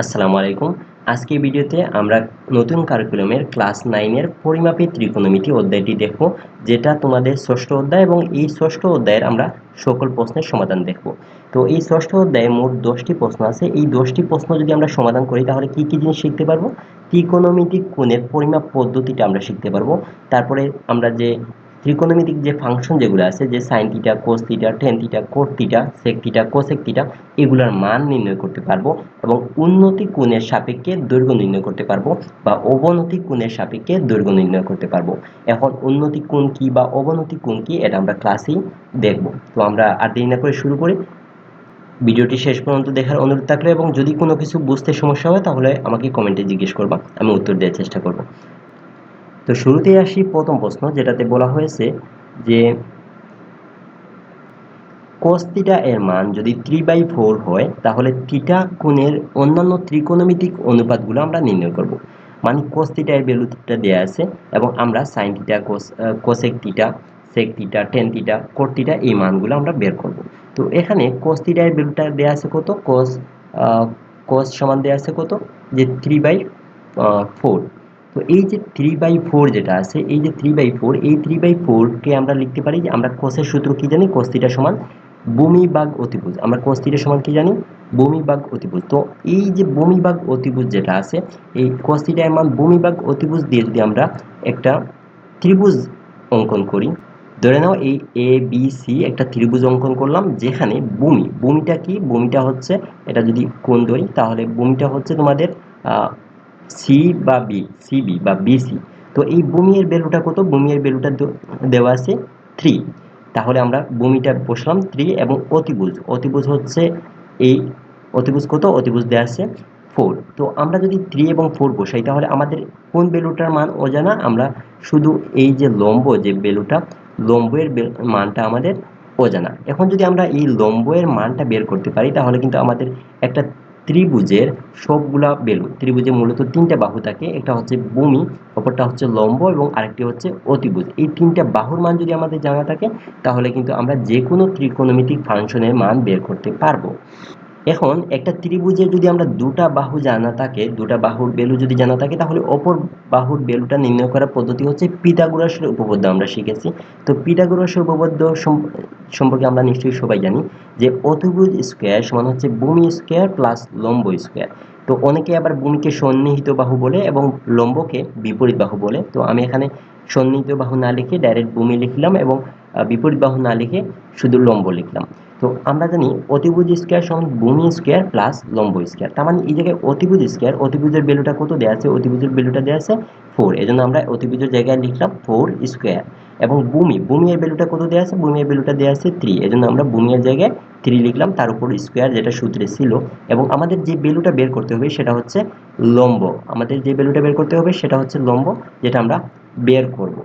আসসালামু আলাইকুম। আজকে ভিডিওতে আমরা নতুন কারিকুলামের ক্লাস নাইনের পরিমাপের ত্রিকোণমিতি অধ্যায়টি দেখব, যেটা তোমাদের ষষ্ঠ অধ্যায় এবং এই ষষ্ঠ অধ্যায়ের আমরা সকল প্রশ্নের সমাধান দেখব। তো এই ষষ্ঠ অধ্যায়ে মোট দশটি প্রশ্ন আছে। এই দশটি প্রশ্ন যদি আমরা সমাধান করি, তাহলে কি কি জিনিস শিখতে পারব? ত্রিকোণমিতিক কোণের পরিমাপ পদ্ধতিটা আমরা শিখতে পারব। তারপরে আমরা যে ত্রিকোণমিতিক যে ফাংশন যেগুলো আছে, যে sine theta cos theta tan theta cot theta sec theta cosec theta এগুলোর মান নির্ণয় করতে পারব এবং উন্নতি কোণের সাপেক্ষে দৈর্ঘ্য নির্ণয় করতে পারব বা অবনতি কোণের সাপেক্ষে দৈর্ঘ্য নির্ণয় করতে পারব। এখন উন্নতি কোণ কি বা অবনতি কোণ কি, এটা আমরা ক্লাসেই দেখব। তো আমরা আর দেরি না করে শুরু করি। ভিডিওটি শেষ পর্যন্ত দেখার অনুরোধ থাকলে এবং যদি কোনো কিছু বুঝতে সমস্যা হয়, তাহলে আমাকে কমেন্টে জিজ্ঞেস করবা, আমি উত্তর দেওয়ার চেষ্টা করব। তো শুরুতেই আসি প্রথম প্রশ্ন, যেটাতে বলা হয়েছে যে cos থিটা এর মান যদি থ্রি বাই ফোর হয়, তাহলে থিটা কোণের অন্যান্য ত্রিকোণমিতিক অনুপাতগুলো আমরা নির্ণয় করব। মানে cos থিটা এর ভ্যালুটা দেওয়া আছে এবং আমরা sine theta cos cosec theta sec theta tan theta cot theta এই মানগুলো আমরা বের করব। তো এখানে cos থিটা এর ভ্যালুটা দেওয়া আছে কত? cos cos সমান দেওয়া আছে কত? যে থ্রি বাই ফোর তো এই যে থ্রি বাই ফোর যেটা আছে, এই যে থ্রি বাই ফোর এই থ্রি বাই ফোরকে আমরা লিখতে পারি যে আমরা কোসের সূত্র কি জানি? কোস থিটা সমান ভূমি বাগ অতিভুজ। আমরা কোস থিটা সমান কি জানি? ভূমি বাগ অতিভুজ। তো এই যে ভূমি বাগ অতিভুজ যেটা আছে, এই কোস থিটা এর মান ভূমি বাগ অতিভুজ দিয়ে যদি আমরা একটা ত্রিভুজ অঙ্কন করি, ধরে নাও এই এ বি সি একটা ত্রিভুজ অঙ্কন করলাম, যেখানে ভূমি, ভূমিটা কি? ভূমিটা হচ্ছে, এটা যদি কোণ ধরি, তাহলে ভূমিটা হচ্ছে তোমাদের সি বা বি সিবি বা বিসি তো এই ভূমির ভ্যালুটা কত? ভূমির ভ্যালুটা দেওয়া আছে থ্রি তাহলে আমরা ভূমিটা বসলাম থ্রি এবং অতিভুজ। অতিভুজ হচ্ছে এই অতিভুজ কত? অতিভুজ দেওয়া আছে ফোর তো আমরা যদি থ্রি এবং ফোর বসাই, তাহলে আমাদের কোন ভ্যালুটার মান অজানা? আমরা শুধু এই যে লম্ব, যে ভ্যালুটা লম্বের মানটা আমাদের অজানা। এখন যদি আমরা এই লম্বের মানটা বের করতে পারি, তাহলে কিন্তু আমাদের একটা ত্রিভুজের সবগুলা বেলু ত্রিভুজে মূলত তিনটা বাহু থাকে, একটা হচ্ছে বমি অপরটা হচ্ছে লম্ব এবং আরেকটি হচ্ছে অতিভুজ। এই তিনটা বাহুর মান যদি আমাদের জানা থাকে, তাহলে কিন্তু আমরা যে কোনো ত্রিকোণমিতিক ফাংশনের মান বের করতে পারব। এখন একটা ত্রিভুজের যদি আমরা দুটা বাহু জানা থাকে, দুটা বাহুর বেলু যদি জানা থাকে, তাহলে অপর বাহুর বেলুটা নির্ণয় করার পদ্ধতি হচ্ছে পিতাগোরাসের উপপাদ্য আমরা শিখেছি। তো পিতাগোরাসের উপপাদ্য সম্পর্কে আমরা নিশ্চয়ই সবাই জানি যে অতিভুজ স্কোয়ার সমান হচ্ছে ভূমি স্কোয়ার প্লাস লম্ব স্কোয়ার তো অনেকে আবার ভূমিকে সন্নিহিত বাহু বলে এবং লম্বকে বিপরীত বাহু বলে। তো আমি এখানে সন্নিহিত বাহু না লিখে ডাইরেক্ট ভূমি লিখলাম এবং বিপরীত বাহু না লিখে শুধু লম্ব লিখলাম। তো আমরা জানি অতিভুজ স্কোয়ার সমান ভূমি স্কোয়ার প্লাস লম্ব স্কোয়ার তার মানে এই জায়গায় অতিভুজ স্কোয়ার অতিভুজের ভ্যালুটা কত দেওয়া আছে? অতিভুজের ভ্যালুটা দেওয়া আছে ফোর এজন্য আমরা অতিভুজের জায়গায় লিখলাম ফোর স্কোয়ার এবং ভূমি, ভূমির ভ্যালুটা কত দেওয়া আছে? ভূমির ভ্যালুটা দেওয়া আছে থ্রি এজন্য আমরা ভূমির জায়গায় থ্রি লিখলাম, তার উপর স্কোয়ার যেটা সূত্রে ছিল। এবং আমাদের যে ভ্যালুটা বের করতে হবে সেটা হচ্ছে লম্ব। আমাদের যে ভ্যালুটা বের করতে হবে সেটা হচ্ছে লম্ব, যেটা আমরা বের করব।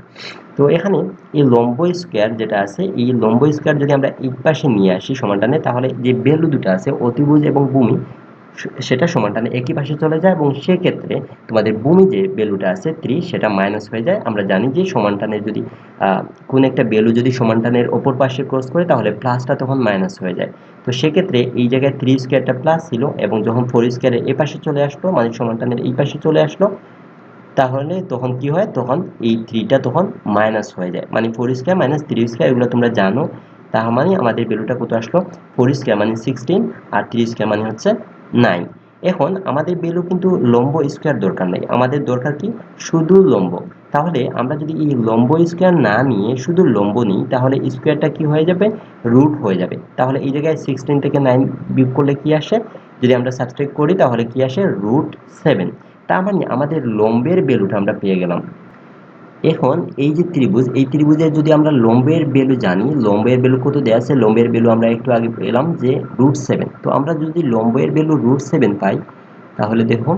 তো এখানে এই লম্ব স্কোয়ার যেটা আছে, এই লম্ব স্কোয়ার যদি আমরা এই পাশে নিয়ে আসি সমানটানে, তাহলে যে ভ্যালু দুটো আছে, অতিভুজ এবং ভূমি, সেটা সমানটানে একই পাশে চলে যায় এবং সেক্ষেত্রে তোমাদের ভূমি যে ভ্যালুটা আছে থ্রি সেটা মাইনাস হয়ে যায়। আমরা জানি যে সমানটানের যদি কোন একটা ভ্যালু যদি সমানটানের ওপর পাশে ক্রস করে, তাহলে প্লাসটা তখন মাইনাস হয়ে যায়। তো সেক্ষেত্রে এই জায়গায় থ্রি স্কোয়ারটা প্লাস ছিল এবং যখন ফোর স্কোয়ারের এ পাশে চলে আসলো মানে সমানটানের এই পাশে চলে আসলো তাহলে তখন কি হয়? তখন এই থ্রিটা তখন মাইনাস হয়ে যায়। মানে four square minus three square এগুলো তোমরা জানো। তার মানে আমাদের ভ্যালুটা কত আসলো? ফোর স্কোয়ার মানে সিক্সটিন আর থ্রি স্কোয়ার মানে হচ্ছে নাইন এখন আমাদের ভ্যালু কিন্তু লম্ব স্কোয়ার দরকার নেই। আমাদের দরকার কি? শুধু লম্ব। তাহলে আমরা যদি এই লম্ব স্কোয়ার না নিয়ে শুধু লম্ব নিই, তাহলে স্কোয়ারটা কি হয়ে যাবে? রুট হয়ে যাবে। তাহলে এই জায়গায় সিক্সটিন থেকে নাইন বিয়োগ করলে কি আসে? যদি আমরা সাবস্ট্রাক্ট করি, তাহলে কি আসে? রুট সেভেন তার মানে আমাদের লম্বের বেলুটা আমরা পেয়ে গেলাম। এখন এই যে ত্রিভুজ, এই ত্রিভুজের যদি আমরা লম্বের বেলু জানি, লম্বের বেলু কত দেওয়া আছে? লম্বের বেলু আমরা একটু আগে পেলাম যে রুট সেভেন তো আমরা যদি লম্বের বেলু রুট সেভেন পাই, তাহলে দেখো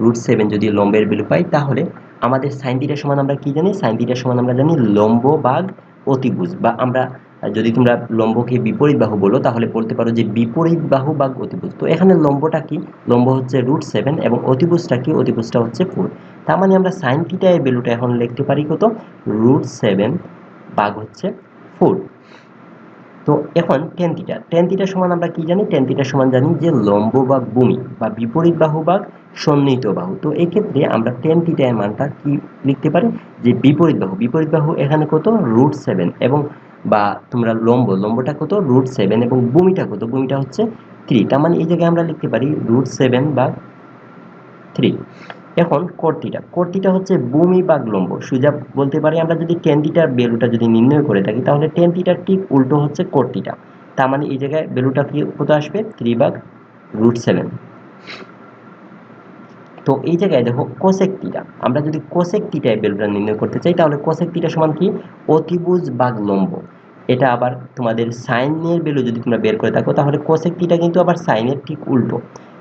রুট সেভেন যদি লম্বের বেলু পাই, তাহলে আমাদের সাইন থিটার সমান আমরা কি জানি? সাইন থিটার সমান আমরা জানি লম্ব বাঘ অতিভুজ বা আমরা যদি তোমরা লম্বকে বিপরীত বাহু বলো, তাহলে বলতে পারো যে বিপরীত বাহু বা অতিভুজ তো এখানে লম্বটা কি? লম্ব হচ্ছে রুট সেভেন এবং অতিভুজটা কি? অতিভুজটা হচ্ছে ফোর তার মানে আমরা সাইন থিটা এর ভ্যালুটা এখন লিখতে পারি কত? রুট সেভেন বাঘ হচ্ছে ফোর তো এখন টেন থিটা টেন থিটা সমান আমরা কি জানি? টেন থিটা সমান জানি যে লম্ব বা ভূমি বা বিপরীত বাহু বা সন্নিহিত বাহু। তো এক্ষেত্রে আমরা টেন থিটা এর মানটা কি লিখতে পারি? যে বিপরীত বাহু। বিপরীত বাহু এখানে কত? রুট সেভেন এবং বা তোমরা লম্ব, লম্বটা কত? রুট সেভেন এবং ভূমিটা কত? ভূমিটা হচ্ছে থ্রি তার মানে এই জায়গায় আমরা লিখতে পারি রুট সেভেন বা থ্রি এখন কর্তিটা কর্তিটা হচ্ছে ভূমি বা লম্ব। সোজা বলতে পারি আমরা যদি টেন থিটার ভ্যালুটা যদি নির্ণয় করে থাকি, তাহলে টেন থিটার ঠিক উল্টো হচ্ছে কর্তিটা তার মানে এই জায়গায় ভ্যালুটা কি কত আসবে? থ্রি বাঘ রুট সেভেন তো এই জায়গায় দেখো কোসেক থিটা আমরা যদি কোসেক থিটায় ভ্যালুটা নির্ণয় করতে চাই, তাহলে কোসেক থিটা সমান কি? অতিভুজ বাঘ লম্ব। এটা আবার তোমাদের সাইনের ভ্যালু যদি তোমরা বের করে থাকো, তাহলে কোসেক থিটা কিন্তু আবার সাইনের ঠিক উল্টো।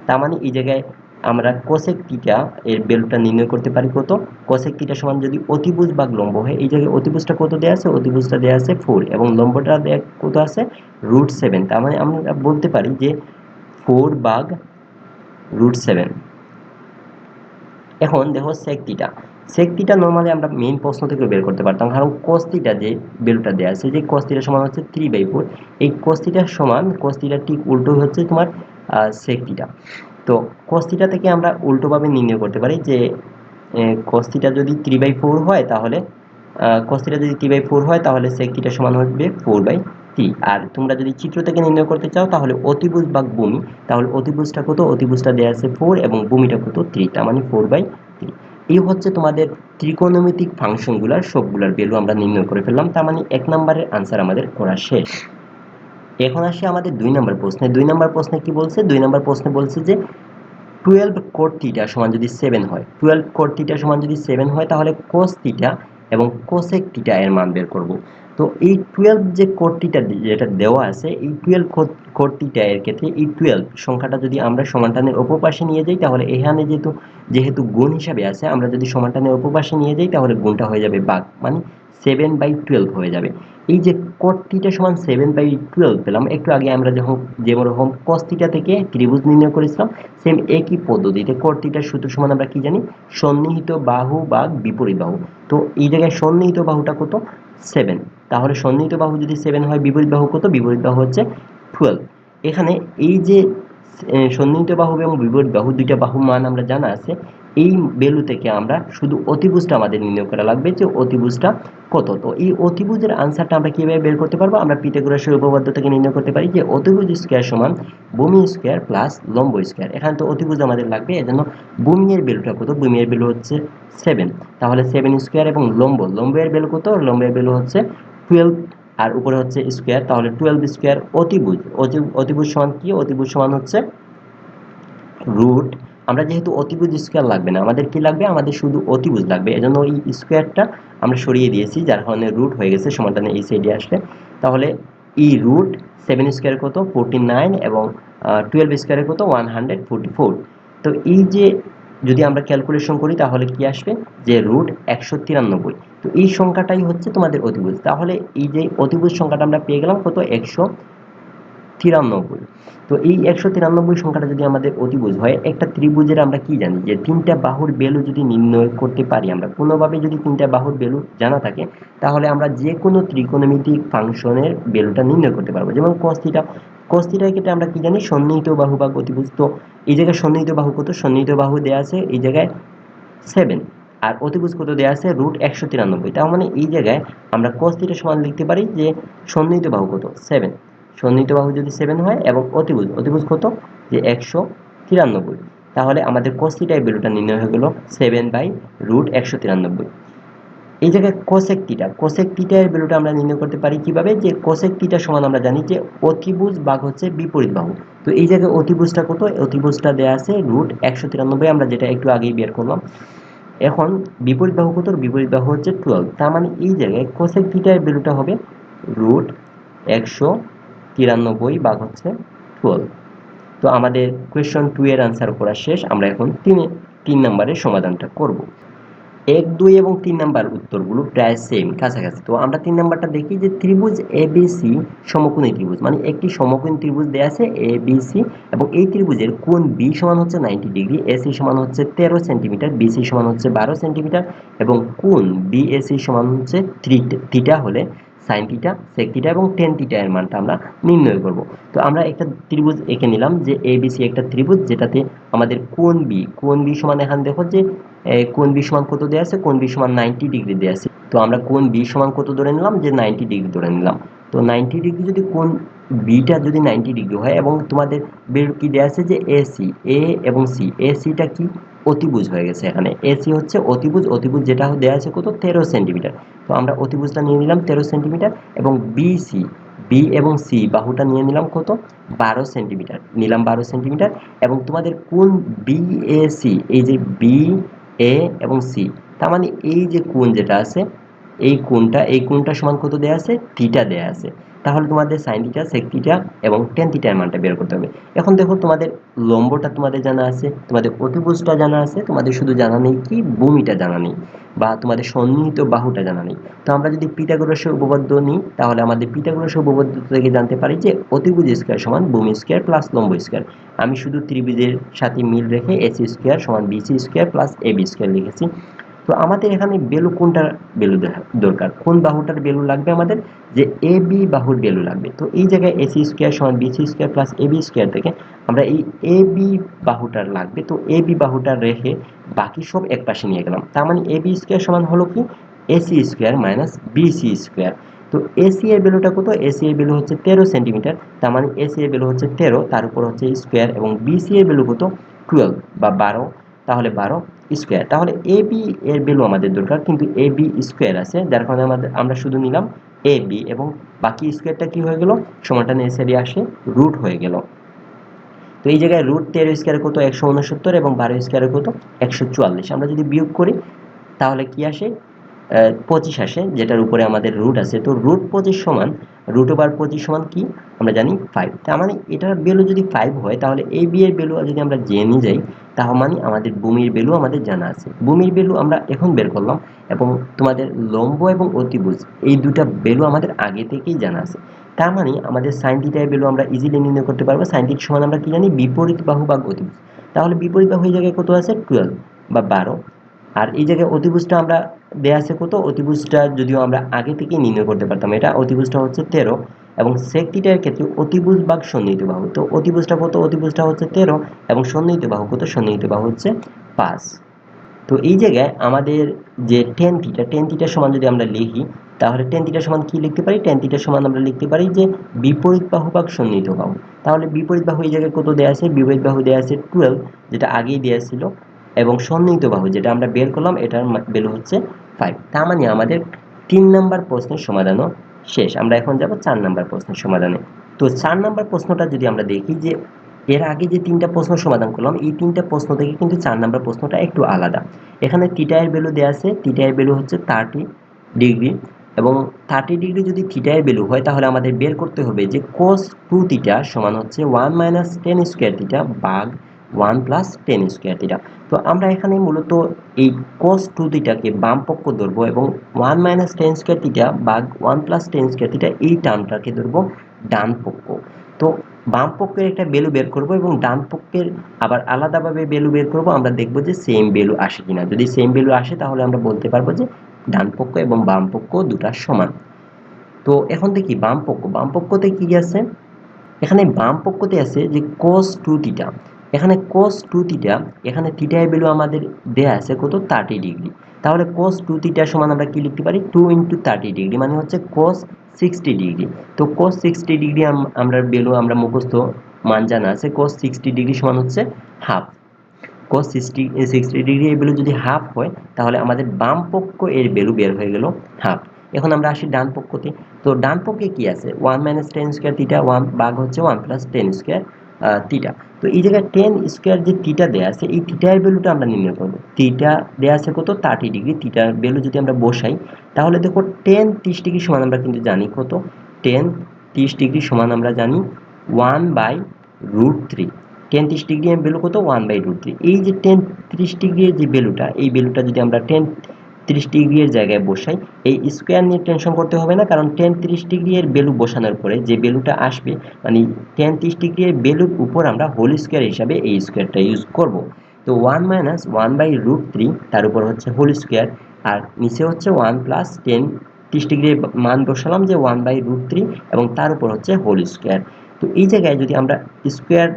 তার মানে এই জায়গায় আমরা কোসেক থিটা এর ভ্যালুটা নির্ণয় করতে পারি কত? কোসেক থিটা সমান যদি অতিভুজ বাগ লম্ব হয়, এই জায়গায় অতিভুজটা কত দেওয়া আছে? অতিভুজটা দেওয়া আছে ফোর এবং লম্বটা দেয়া কত আছে? রুট সেভেন তার মানে আমরা বলতে পারি যে ফোর বাগ রুট সেভেন এখন দেখো sec theta sec normally main main প্রশ্ন থেকে বের করতে পারতাম। কারণ থিটা যে ভ্যালুটা দেওয়া আছে যে থিটা সমান হচ্ছে থ্রি বাই ফোর এই থিটার সমান থিটা ঠিক উল্টো হচ্ছে তোমার সেক তো থিটা থেকে আমরা উল্টোভাবে নির্ণয় করতে পারি যে থিটা যদি থ্রি বাই ফোর হয় তাহলে থিটা যদি থ্রি বাই ফোর হয় তাহলে সেক সমান হবে ফোর বাই থ্রি আর তোমরা যদি চিত্র থেকে নির্ণয় করতে চাও তাহলে অতিভুজ বা ভূমি, তাহলে অতিভুজটা কত? অতিভুজটা দেওয়া আছে ফোর এবং ভূমিটা কত? থ্রি তার মানে ফোর বাই থ্রি এই হচ্ছে তোমাদের ত্রিকোণমিতিক ফাংশনগুলোর সবগুলোর ভ্যালু আমরা নির্ণয় করে ফেললাম। তার মানে এক নম্বরের আনসার আমাদের করা শেষ। এখন আসি আমাদের দুই নম্বর প্রশ্নে। দুই নম্বর প্রশ্নে কি বলছে? দুই নম্বর প্রশ্নে বলছে যে টুয়েলভ কোট থিটা সমান যদি সেভেন হয়। টুয়েলভ কোট থিটা সমান যদি সেভেন হয়, তাহলে কোস থিটা এবং কোসেক টিটা এর মান বের করব। তো এই টুয়েলভ যে কোটটিটা যেটা দেওয়া আছে, এই টুয়েলভ কোটটিটা এর ক্ষেত্রে এই টুয়েলভ সংখ্যাটা যদি আমরা সমানটানের অপপাশে নিয়ে যাই, তাহলে এখানে যেহেতু যেহেতু গুণ হিসাবে আছে, আমরা যদি সমানটানের অপপাশে নিয়ে যাই, তাহলে গুণটা হয়ে যাবে বাঘ। মানে সেভেন বাই টুয়েলভ হয়ে যাবে। এই যে কর্তিটা সমান সেভেন বাই টুয়েলভ পেলাম, একটু আগে আমরা যখন যেরকম কস্তিটা থেকে ত্রিভুজ নির্ণয় করেছিলাম সেম একই পদ্ধতিতে কর্তিটার সূত্র সমান আমরা কি জানি? সন্নিহিত বাহু বা বিপরীত বাহু। তো এই জায়গায় সন্নিহিত বাহুটা কত? সেভেন তাহলে সন্নিহিত বাহু যদি সেভেন হয়, বিপরীত বাহু কত? বিপরীত বাহু হচ্ছে টুয়েলভ এখানে এই যে সন্নিহিত বাহু এবং বিপরীত বাহু দুইটা বাহু মান আমরা জানা আছে এই ভ্যালু থেকে আমরা শুধু অতিভুজটা আমাদের নির্ণয় করা লাগবে যে অতিভুজটা কত। তো এই অতিভুজের আনসারটা আমরা কীভাবে বের করতে পারব? আমরা পিথাগোরাসের উপপাদ্য থেকে নির্ণয় করতে পারি যে অতিভুজ স্কোয়ার সমান ভূমি স্কোয়ার প্লাস লম্ব স্কোয়ার এখানে তো অতিভুজ আমাদের লাগবে, এজন্য ভূমির ভ্যালুটা কত? ভূমির ভ্যালু হচ্ছে সেভেন তাহলে সেভেন স্কোয়ার এবং লম্ব। লম্বের ভ্যালু কত? লম্বের ভ্যালু হচ্ছে টুয়েলভ আর উপরে হচ্ছে স্কোয়ার তাহলে টুয়েলভ স্কোয়ার অতিভুজ। অতিভুজ সমান কি? অতিভুজ সমান হচ্ছে রুট আমরা যেহেতু অতিভুজ স্কোয়ার লাগবে না, আমাদের কি লাগবে? আমাদের শুধু অতিভুজ লাগবে। এজন্য এই স্কোয়ারটা আমরা সরিয়ে দিয়েছি, যার কারণে রুট হয়ে গেছে সমাধানে এই সাইডে আসলে। তাহলে ই রুট সেভেন স্কোয়ার কত? ফোরটি নাইন এবং টুয়েলভ স্কোয়ারের কত? ওয়ান হান্ড্রেড ফোরটি ফোর তো এই যে যদি আমরা ক্যালকুলেশন করি, তাহলে কি আসবে? যে রুট একশো তিরানব্বই। তো এই সংখ্যাটাই হচ্ছে তোমাদের অতিভুজ। তাহলে এই যে অতিভুজ সংখ্যাটা আমরা পেয়ে গেলাম কত? একশো তিরানব্বই। তো এই একশো তিরানব্বই সংখ্যাটা যদি আমাদের অতিভুজ হয়, একটা ত্রিভুজের আমরা কি জানি? যে তিনটা বাহুর বেলু যদি নির্ণয় করতে পারি আমরা, কোনোভাবে যদি তিনটা বাহুর বেলু জানা থাকে, তাহলে আমরা যে কোনো ত্রিকোণমিতিক ফাংশনের বেলুটা নির্ণয় করতে পারব। যেমন কস্তিটা কস্তিটার ক্ষেত্রে আমরা কি জানি? সন্নিহিত বাহু বা অতিভুজ তো এই জায়গায় সন্নিহিত বাহু কত? সন্নিহিত বাহু দেওয়া আছে এই জায়গায় সেভেন আর অতিভুজ কত দেওয়া আছে? রুট একশো তিরানব্বই। তার মানে এই জায়গায় আমরা কস্তিটা সমান লিখতে পারি যে সন্নিহিত বাহু কত? সেভেন সন্নিহিত বাহু যদি সেভেন হয় এবং অতিভুজ অতিভুজ কত? যে একশো তিরানব্বই। তাহলে আমাদের কোসিটাই ভ্যালুটা নির্ণয় হয়ে গেল সেভেন বাই রুট একশো তিরানব্বই। এই জায়গায় কোসেক টিটা কোসেক টিটার ভ্যালুটা আমরা নির্ণয় করতে পারি কীভাবে? যে কোসেক টিটা সমান আমরা জানি যে অতিভুজ বাঘ হচ্ছে বিপরীত বাহু। তো এই জায়গায় অতিভুজটা কত? অতিভুজটা দেওয়া আছে রুট একশো তিরানব্বই। আমরা যেটা একটু আগেই বের করলাম। এখন বিপরীত বাহু কত? বিপরীত বাহু হচ্ছে টুয়েলভ তার মানে এই জায়গায় কোসেক টিটার ভ্যালুটা হবে রুট একশো তিরানব্বই ভাগ হচ্ছে টুয়েলভ তো আমাদের কোয়েশন টু এর আনসার করা শেষ, আমরা এখন তিনে, তিন নম্বরের সমাধানটা করব। এক, দুই এবং তিন নাম্বার উত্তরগুলো প্রায় সেম কাছাকাছি। তো আমরা তিন নাম্বারটা দেখি যে ত্রিভুজ এ বি সি সমকোণী ত্রিভুজ মানে একটি সমকোণী ত্রিভুজ দেওয়া আছে এ এবং এই ত্রিভুজের কোণ বি সমান হচ্ছে নাইনটি ডিগ্রি এসি সমান হচ্ছে তেরো সেন্টিমিটার বিসি সমান হচ্ছে বারো সেন্টিমিটার এবং কোণ বিএসি সমান হচ্ছে থ্রি থিটা হলে সাইন থিটা সেক থিটা এবং টেন থিটা এর মানটা আমরা নির্ণয় করব। তো আমরা একটা ত্রিভুজ এঁকে নিলাম যে এ বি সি একটা ত্রিভুজ যেটাতে আমাদের কোণ বি কোণ বি সমান এখানে দেখো যে কোণ বি সমান কত দেওয়া আছে? কোণ বি সমান নাইনটি ডিগ্রি দেওয়া আছে। তো আমরা কোণ বি সমান কত ধরে নিলাম? যে নাইনটি ডিগ্রি ধরে নিলাম। তো নাইনটি ডিগ্রি যদি কোণ বিটা যদি নাইনটি ডিগ্রি হয় এবং তোমাদের বের কি দেওয়া আছে যে এসি এ এবং সি এ সিটা কি? অতিভুজ হয়ে গেছে এখানে। এসি হচ্ছে অতিভুজ অতিভুজ যেটা দেওয়া আছে কত? তেরো সেন্টিমিটার। তো আমরা অতিভুজটা নিয়ে নিলাম তেরো সেন্টিমিটার এবং বিসি বি এবং সি বাহুটা নিয়ে নিলাম কত? বারো সেন্টিমিটার। নিলাম বারো সেন্টিমিটার এবং তোমাদের কোন বি এ সি এই যে বি এ এবং সি তার মানে এই যে কোণ যেটা আছে, এই কোণটা এই কোণটা সমান কত দেয়া আছে? থিটা দেয়া আছে। তাহলে তোমাদের সাইন থিটা সেক থিটা এবং টেন থিটার মানটা বের করতে হবে। এখন দেখো তোমাদের লম্বটা তোমাদের জানা আছে, তোমাদের অতিভুজটা জানা আছে, তোমাদের শুধু জানা নেই কি ভূমিটা জানা নেই বা তোমাদের সন্নিহিত বাহুটা জানা নেই। তো আমরা যদি পিতাগোরাসের উপপাদ্য নিই, তাহলে আমাদের পিতাগোরাসের উপপাদ্য থেকে জানতে পারি যে অতিভুজ স্কোয়ার সমান ভূমি স্কোয়ার প্লাস লম্ব স্কোয়ার আমি শুধু ত্রিভুজের সাথে মিল রেখে এসি স্কোয়ার সমান BC square plus AB square লিখেছি। তো আমাদের এখানে বেলু কোনটার বেলু দরকার? কোন বাহুটার বেলু লাগবে আমাদের? যে এ বি বাহুর বেলু লাগবে। তো এই জায়গায় এসি স্কোয়ার সমান BC square plus AB square থেকে আমরা এই এ বি বাহুটার লাগবে। তো এ বি বাহুটার রেখে বাকি সব এক পাশে নিয়ে গেলাম। তার মানে এ বি স্কোয়ার সমান হলো কি? AC square minus BC square তো এসি এর বেলুটা কত? এসি এর বেলু হচ্ছে তেরো সেন্টিমিটার। তার মানে এসি এর বেলু হচ্ছে তেরো, তার উপর হচ্ছে স্কোয়ার এবং বিসি এর বেলু কত? টুয়েলভ বা বারো। তাহলে বারো। স্কোয়ার তাহলে এ বি এর ভ্যালু আমাদের দরকার, কিন্তু এ বি স্কোয়ার আছে, যার কারণে আমাদের, আমরা শুধু নিলাম এ বি এবং বাকি স্কোয়ারটা কি হয়ে গেল? সমানটা নেসারি আসে রুট হয়ে গেল। তো এই জায়গায় রুট তেরো স্কোয়ার কত? একশো উনসত্তর এবং বারো স্কোয়ারে কত? একশো চুয়াল্লিশ। আমরা যদি বিয়োগ করি, তাহলে কি আসে? পঁচিশ আসে, যেটার উপরে আমাদের রুট আছে। তো রুট পঁচিশ সমান রুট ওভার পঁচিশ সমান কি? আমরা জানি ফাইভ তার মানে এটার বেলু যদি ফাইভ হয়, তাহলে এই বি এর বেলু যদি আমরা জেনে যাই তাহলে মানে আমাদের ভূমির বেলু আমাদের জানা আছে। ভূমির বেলু আমরা এখন বের করলাম, এবং তোমাদের লম্ব এবং অতিভুজ, এই দুটা বেলু আমাদের আগে থেকেই জানা আছে। তার মানে আমাদের সাইন থিটার বেলু আমরা ইজিলি নির্ণয় করতে পারব। সাইন সমান আমরা কি জানি? বিপরীত বাহু বা অতিভুজ তাহলে বিপরীত বাহু এই জায়গায় কত আছে? টুয়েলভ বা বারো। আর এই জায়গায় অতিভুজটা আমরা দেয়া আছে কত? অতিভুজটা যদিও আমরা আগে থেকেই নির্ণয় করতে পারতাম, এটা অতিভুজটা হচ্ছে তেরো এবং সেক ক্ষেত্রে অতিভুজ বাঘ সন্নিহিত বাহু। তো অতিভুজটা কত? অতিভুজটা হচ্ছে তেরো এবং সন্নিহিত বাহু কত? সন্নিহিত বাহু হচ্ছে পাঁচ। তো এই জায়গায় আমাদের যে টেন থিটা টেন থিটার সমান যদি আমরা লিখি, তাহলে টেন থিটার সমান কি লিখতে পারি? টেন থিটার সমান আমরা লিখতে পারি যে বিপরীত বাহু বাঘ সন্নিহিত বাহু। তাহলে বিপরীত বাহু এই জায়গায় কত দেওয়া আছে? বিপরীত বাহু দেওয়া আছে টুয়েলভ যেটা আগেই দেওয়া ছিল। এবং সন্নিহিত বাহু যেটা আমরা বের করলাম, এটার বেলু হচ্ছে ফাইভ তার মানে আমাদের তিন নাম্বার প্রশ্নের সমাধানও শেষ। আমরা এখন যাব চার নাম্বার প্রশ্নের সমাধানে। তো চার নাম্বার প্রশ্নটা যদি আমরা দেখি যে, এর আগে যে তিনটা প্রশ্ন সমাধান করলাম, এই তিনটা প্রশ্ন থেকে কিন্তু চার নাম্বার প্রশ্নটা একটু আলাদা। এখানে থিটায়ের বেলু দেওয়া আছে থিটায়ের বেলু হচ্ছে থার্টি ডিগ্রি এবং থার্টি ডিগ্রি যদি থিটায়ের বেলু হয়, তাহলে আমাদের বের করতে হবে যে কোস টু থিটা সমান হচ্ছে one minus tan square theta বাঘ one plus tan square theta. তো আমরা এখানে মূলত এই কোস টু থিটাকে বাম পক্ষ ধরবো এবং one minus tan square theta বা ওয়ান প্লাস টেন স্কোয়ার এই টার্মটাকে ধরবো ডান পক্ষ। তো বাম পক্ষের একটা বেলু বের করব এবং ডান পক্ষের আবার আলাদাভাবে বেলু বের করব, আমরা দেখব যে সেম বেলু আসে কিনা। যদি সেম বেলু আসে, তাহলে আমরা বলতে পারব যে ডান পক্ষ এবং বাম পক্ষ দুটা সমান। তো এখন দেখি বাম পক্ষ। বাম পক্ষতে কি আছে? এখানে বাম পক্ষতে আছে যে কোস টু থিটা। এখানে কোস টু থিটা এখানে থিটার ভ্যালু আমাদের দেয়া আছে কত? থার্টি ডিগ্রি তাহলে কোস টু থিটার সমান আমরা কি লিখতে পারি? টু ইন্টু থার্টি ডিগ্রি মানে হচ্ছে কোস সিক্সটি ডিগ্রি তো কোস সিক্সটি ডিগ্রি আমরা ভ্যালু আমরা মুখস্থ মান জানা আছে কোস সিক্সটি ডিগ্রি সমান হচ্ছে half cos sixty sixty degree এর ভ্যালু যদি হাফ হয়, তাহলে আমাদের বাম পক্ষ এর ভ্যালু বের হয়ে গেল হাফ এখন আমরা আসি ডান পক্ষতে। তো ডান পক্ষে কি আছে? One minus tan square theta one বাঘ হচ্ছে one plus tan square theta তো এই জায়গায় টেন স্কোয়ার যে থিটা দেওয়া আছে, এই থিটার ভ্যালুটা আমরা নির্ণয় করব। থিটা দেওয়া আছে কত? থার্টি ডিগ্রি থিটার ভ্যালু যদি আমরা বসাই, তাহলে দেখো টেন তিরিশ ডিগ্রি সমান আমরা কিন্তু জানি কত? টেন তিরিশ ডিগ্রি সমান আমরা জানি one by root three tan তিরিশ ডিগ্রি ভ্যালু কত? ওয়ান বাই রুট থ্রি এই যে টেন তিরিশ ডিগ্রির যে ভ্যালুটা এই ভ্যালুটা যদি আমরা টেন তিরিশ ডিগ্রির জায়গায় বসাই, এই স্কোয়ার নিয়ে টেনশন করতে হবে না, কারণ টেন তিরিশ ডিগ্রি এর বেলু বসানোর পরে যে বেলুটা আসবে মানে টেন তিরিশ ডিগ্রি এর বেলুর উপর আমরা হোল স্কোয়ার হিসাবে এই স্কোয়ারটা ইউজ করব। তো one minus one by root three তার উপর হচ্ছে হোল স্কোয়ার আর নিচে হচ্ছে ওয়ান প্লাস টেন তিরিশ ডিগ্রির মান বসালাম যে ওয়ান বাই রুট থ্রি এবং তার উপর হচ্ছে হোল স্কোয়ার তো এই জায়গায় যদি আমরা স্কোয়ার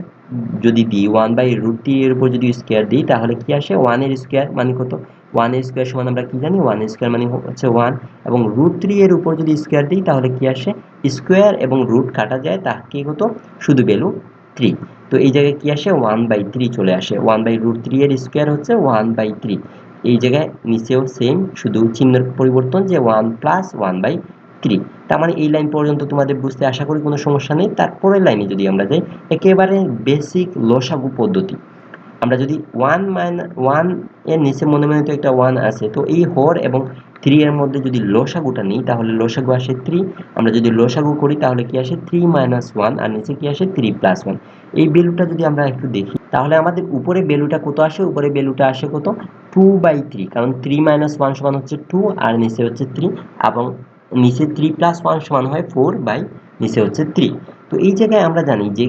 যদি দিই ওয়ান বাই রুট থ্রি এর উপর যদি স্কোয়ার দিই, তাহলে কি আসে? ওয়ানের স্কোয়ার মানে কত? ওয়ানের স্কোয়ার সমান আমরা কি জানি? ওয়ান স্কোয়ার মানে হচ্ছে ওয়ান এবং রুট থ্রি এর উপর যদি স্কোয়ার দিই, তাহলে কি আসে? স্কোয়ার এবং রুট কাটা যায় তা কি হতো? শুধু ভ্যালু থ্রি তো এই জায়গায় কি আসে? ওয়ান বাই থ্রি চলে আসে। ওয়ান বাই রুট থ্রি এর স্কোয়ার হচ্ছে ওয়ান বাই থ্রি এই জায়গায় নিচেও সেম শুধু চিহ্নের পরিবর্তন যে one plus one by three তার মানে এই লাইন পর্যন্ত তোমাদের বুঝতে আশা করি কোনো সমস্যা নেই। তারপরের লাইনে যদি আমরা যাই, একেবারে বেসিক লসাগু পদ্ধতি। আমরা যদি ওয়ান মাইন ওয়ানের নিচে মনে মনে তো একটা ওয়ান আছে, তো এই হর এবং থ্রি এর মধ্যে যদি লসাগুটা নিই, তাহলে লসাগু আসে থ্রি আমরা যদি লসাগু করি, তাহলে কি আসে থ্রি মাইনাস ওয়ান আর নিচে কি আসে থ্রি প্লাস ওয়ান এই বেলুটা যদি আমরা একটু দেখি, তাহলে আমাদের উপরে বেলুটা কত আসে? উপরে বেলুটা আসে কত? টু বাই থ্রি কারণ থ্রি মাইনাস ওয়ান সমান হচ্ছে টু আর নিচে হচ্ছে থ্রি এবং নিচে থ্রি প্লাস ওয়ান সমান হয় ফোর বাই নিচে হচ্ছে থ্রি তো এই জায়গায় আমরা জানি যে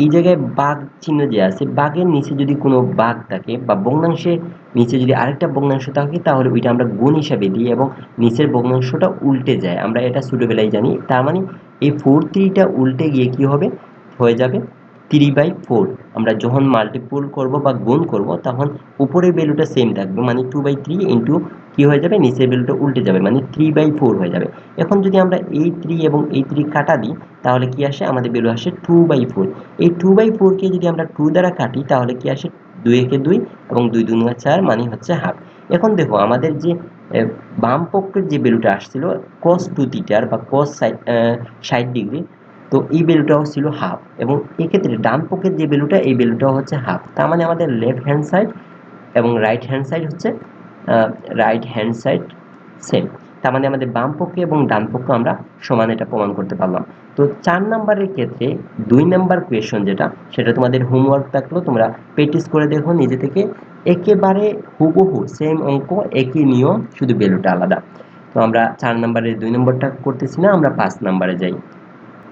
এই জায়গায় বাঘ চিহ্ন যে আছে, বাঘের নিচে যদি কোনো বাঘ থাকে বা ভগ্নাংশের নিচে যদি আরেকটা ভগ্নাংশ থাকে, তাহলে ওইটা আমরা গুণ হিসাবে দিই এবং নিচের ভগ্নাংশটা উল্টে যায়। আমরা এটা ছোটোবেলায় জানি। তার মানে এই ফোর থ্রিটা উল্টে গিয়ে কি হবে? হয়ে যাবে থ্রি বাই ফোর আমরা যখন মাল্টিপুল করব বা গুণ করব, তখন উপরের ভ্যালুটা সেম থাকবে মানে টু বাই থ্রি ইন্টু কী হয়ে যাবে? নিচের ভ্যালুটা উল্টে যাবে মানে থ্রি বাই ফোর হয়ে যাবে। এখন যদি আমরা এই থ্রি এবং এই থ্রি কাটা দিই, তাহলে কি আসে? আমাদের ভ্যালু আসে টু বাই ফোর এই টু বাই ফোরকে যদি আমরা টু দ্বারা কাটি, তাহলে কি আসে? দুই একে দুই এবং দুই দুই চার মানে হচ্ছে হাফ এখন দেখো, আমাদের যে বাম পক্ষের যে ভ্যালুটা আসছিল কস টু থিটার বা কস ষাট ডিগ্রি তো এই ভ্যালুটাও ছিল হাফ এবং এক্ষেত্রে ডান পক্ষের যে ভ্যালুটা এই ভ্যালুটাও হচ্ছে হাফ তার মানে আমাদের লেফট হ্যান্ড সাইড এবং রাইট হ্যান্ড সাইড হচ্ছে রাইট হ্যান্ড সাইড সেম তার মানে আমাদের বাম পক্ষে এবং ডান পক্ষে আমরা সমান এটা প্রমাণ করতে পারলাম। তো চার নাম্বারের ক্ষেত্রে দুই নাম্বার কোয়েশন যেটা, সেটা তোমাদের হোমওয়ার্ক থাকল, তোমরা প্র্যাকটিস করে দেখো, নিজে থেকে একেবারে হুবহু সেম অঙ্ক, একই নিয়ম, শুধু বেলুটা আলাদা। তো আমরা চার নাম্বারের দুই নম্বরটা করতেছি না, আমরা পাঁচ নাম্বারে যাই।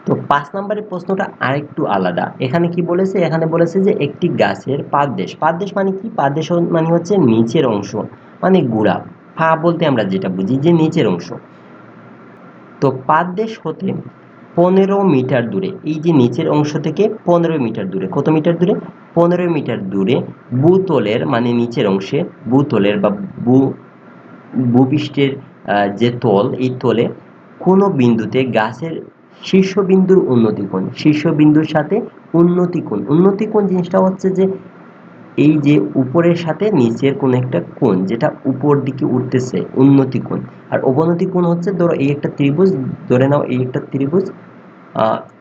তো পাঁচ নম্বরের প্রশ্নটা আরেকটু আলাদা। এখানে কি বলেছে? এখানে বলেছে যে একটি গাছের পাদদেশ। পাদদেশ মানে কি? পাদদেশ মানে হচ্ছে নিচের অংশ। মানে গুড়া। ফা বলতে আমরা যেটা বুঝি যে নিচের অংশ। তো পাদদেশ হতে পনেরো মিটার দূরে, এই যে নিচের অংশ থেকে পনেরো মিটার দূরে, কত মিটার দূরে? পনেরো মিটার দূরে ভূতলের মানে নিচের অংশে ভূতলের বা ভূ, ভূপৃষ্ঠের যে তল, এই তলে কোনো বিন্দুতে গাছের শীর্ষবিন্দুর উন্নতি কোণ শীর্ষবিন্দুর সাথে উন্নতি কোণ উন্নতি কোণ জিনিসটা হচ্ছে যে এই যে উপরের সাথে নিচের কোন একটা কোণ, যেটা উপর দিকে উঠতেছে, উন্নতি কোণ। আর অবনতি কোণ হচ্ছে, ধরো এই একটা ত্রিভুজ, ধরে নাও এই একটা ত্রিভুজ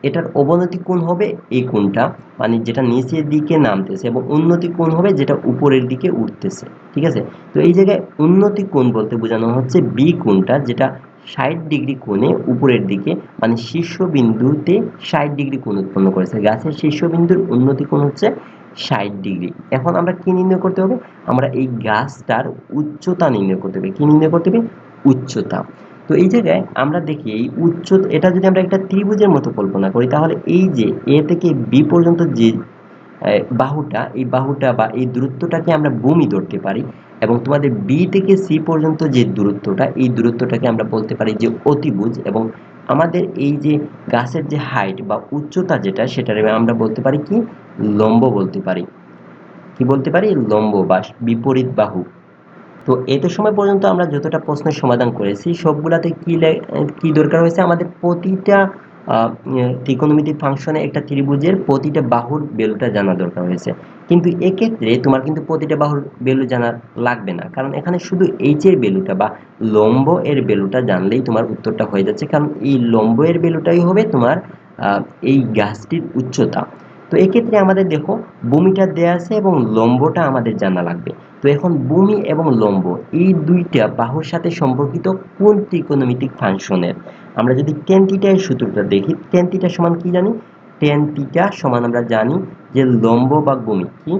এটার অবনতি কোণ হবে এই কোণটা মানে যেটা নিচের দিকে নামতেছে এবং উন্নতি কোণ হবে যেটা উপরের দিকে উঠতেছে, ঠিক আছে? তো এই জায়গায় উন্নতি কোণ বলতে বোঝানো হচ্ছে বি কোণটা, যেটা ষাট ডিগ্রি কোণে উপরের দিকে মানে শীর্ষবিন্দুতে ষাট ডিগ্রি কোণ উৎপন্ন করেছে। গাছের শীর্ষবিন্দুর উন্নতি কোণ হচ্ছে ষাট ডিগ্রি। এখন আমরা কি নির্ণয় করতে হবে? আমরা এই গাছটার উচ্চতা নির্ণয় করতে হবে। কি নির্ণয় করতে হবে? উচ্চতা। তো এই জায়গায় আমরা দেখি এই উচ্চ এটা যদি আমরা একটা ত্রিভুজের মতো কল্পনা করি, তাহলে এই যে এ থেকে বি পর্যন্ত যে বাহুটা, এই বাহুটা বা এই দূরত্বটাকে আমরা ভূমি ধরতে পারি এবং তোমাদের বি থেকে সি পর্যন্ত যে দূরত্বটা, এই দূরত্বটাকে আমরা বলতে পারি যে অতিভুজ এবং আমাদের এই যে গাছের যে হাইট বা উচ্চতা যেটা, সেটার আমরা বলতে পারি কি? লম্ব বলতে পারি। কি বলতে পারি? লম্ব বা বিপরীত বাহু। তো এত সময় পর্যন্ত আমরা যতটা প্রশ্নের সমাধান করেছি, সবগুলাতে কি কি দরকার হয়েছে? আমাদের প্রতিটা ত্রিকোণমিতিক ফাংশনে একটা ত্রিভুজের প্রতিটা বাহুর বেলুটা জানা দরকার হয়েছে। কিন্তু এক্ষেত্রে তোমার কিন্তু প্রতিটা বাহুর বেলু জানা লাগবে না। কারণ এখানে শুধু এইচ এর বেলুটা বা লম্ব এর বেলুটা জানলেই তোমার উত্তরটা হয়ে যাচ্ছে। কারণ এই লম্ব এর বেলুটাই হবে তোমার এই গাছটির উচ্চতা। তো এক্ষেত্রে আমাদের দেখো, ভূমিটা দেয়া আছে এবং লম্বটা আমাদের জানা লাগবে। তো এখন ভূমি এবং লম্ব, এই দুইটা বাহুর সাথে সম্পর্কিত কোন ত্রিকোণমিতিক ফাংশনের? আমরা যদি টেন সূত্রটা দেখি টেন সমান কি জানি? টেন সমান আমরা জানি যে লম্ব বা ভূমি, কি?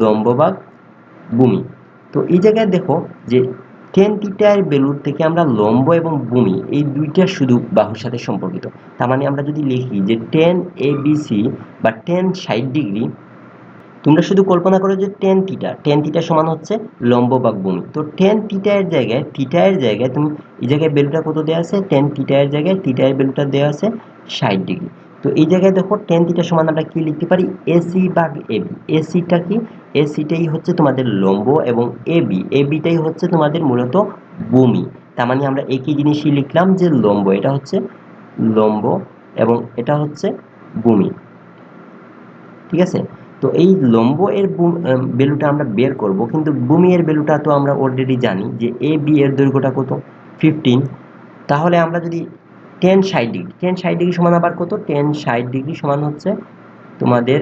লম্ব বা ভূমি। তো এই জায়গায় দেখো যে টেন থিটার বেলুর থেকে আমরা লম্ব এবং ভূমি, এই দুইটা শুধু বাহুর সাথে সম্পর্কিত। তার মানে আমরা যদি লিখি যে টেন এ বি সি বা টেন ষাট ডিগ্রি, তোমরা শুধু কল্পনা করো যে টেন থিটা টেন থিটা সমান হচ্ছে লম্ব বা ভূমি। তো টেন থিটা এর জায়গায় থিটা এর জায়গায় তুমি, এই জায়গায় বেলুটা কত দেওয়া আছে? টেন থিটা এর জায়গায় থিটা এর ভ্যালুটা দেওয়া আছে ষাট ডিগ্রি। তো এই জায়গায় দেখো টেন থিটা সমান আমরা কি লিখতে পারি? এসি ভাগ এবি এসিটা কি? এসিটাই হচ্ছে তোমাদের লম্ব এবং এবি এবিটাই হচ্ছে তোমাদের মূলত ভূমি। তার মানে আমরা একই জিনিসই লিখলাম যে লম্ব, এটা হচ্ছে লম্ব এবং এটা হচ্ছে ভূমি। ঠিক আছে? তো এই লম্ব এর ভ্যালুটা আমরা বের করব, কিন্তু ভূমি এর ভ্যালুটা তো আমরা অলরেডি জানি যে এ বি এর দৈর্ঘ্যটা কত? ফিফটিন তাহলে আমরা যদি টেন ষাট ডিগ্রি টেন ষাট ডিগ্রি সমান আবার কত? টেন ষাট ডিগ্রি সমান হচ্ছে তোমাদের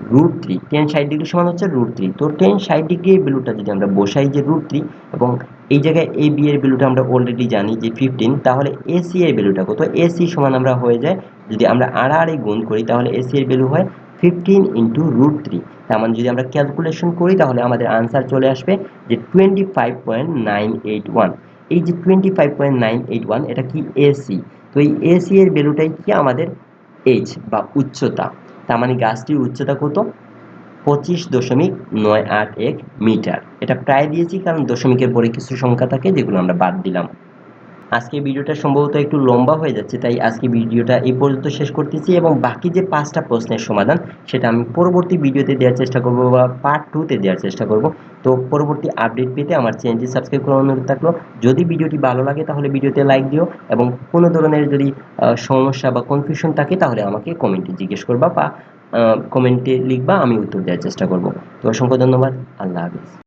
রুট থ্রি টেন ষাট ডিগ্রি সমান হচ্ছে রুট থ্রি তো টেন ষাট ডিগ্রি এর ভ্যালুটা যদি আমরা বসাই যে রুট থ্রি এবং এই জায়গায় এ বি এর ভ্যালুটা আমরা অলরেডি জানি যে ফিফটিন তাহলে এসি এর ভ্যালুটা কত? এসি সমান আমরা হয়ে যায়, যদি আমরা আড়াআড়ি গুণ করি, তাহলে এসি এর ভ্যালু হয় ফিফটিন ইন্টু রুট থ্রি তার মানে যদি আমরা ক্যালকুলেশন করি, তাহলে আমাদের আনসার চলে আসবে যে twenty five point nine eight one এই যে twenty five point nine eight one এটা কি এসি তো এই এসি এর ভ্যালুটাই কি আমাদের এইচ বা উচ্চতা? তার মানে গাছটির উচ্চতা কত? পঁচিশ দশমিক নয় আট এক মিটার। এটা প্রায় দিয়েছি, কারণ দশমিকের পরে কিছু সংখ্যা থাকে যেগুলো আমরা বাদ দিলাম। আজকে ভিডিওটা সম্ভবত একটু লম্বা হয়ে যাচ্ছে, তাই আজকে ভিডিওটা এই পর্যন্ত শেষ করতেছি এবং বাকি যে পাঁচটা প্রশ্নের সমাধান, সেটা আমি পরবর্তী ভিডিওতে দেওয়ার চেষ্টা করব বা পার্ট টুতে দেওয়ার চেষ্টা করব। তো পরবর্তী আপডেট পেতে আমার চ্যানেলটি সাবস্ক্রাইব করার অনুরোধ থাকল। যদি ভিডিওটি ভালো লাগে, তাহলে ভিডিওতে লাইক দিও এবং কোনো ধরনের যদি সমস্যা বা কনফিউশন থাকে, তাহলে আমাকে কমেন্টে জিজ্ঞেস করবা বা কমেন্টে লিখবা, আমি উত্তর দেওয়ার চেষ্টা করব। তো অসংখ্য ধন্যবাদ। আল্লাহ হাফিজ।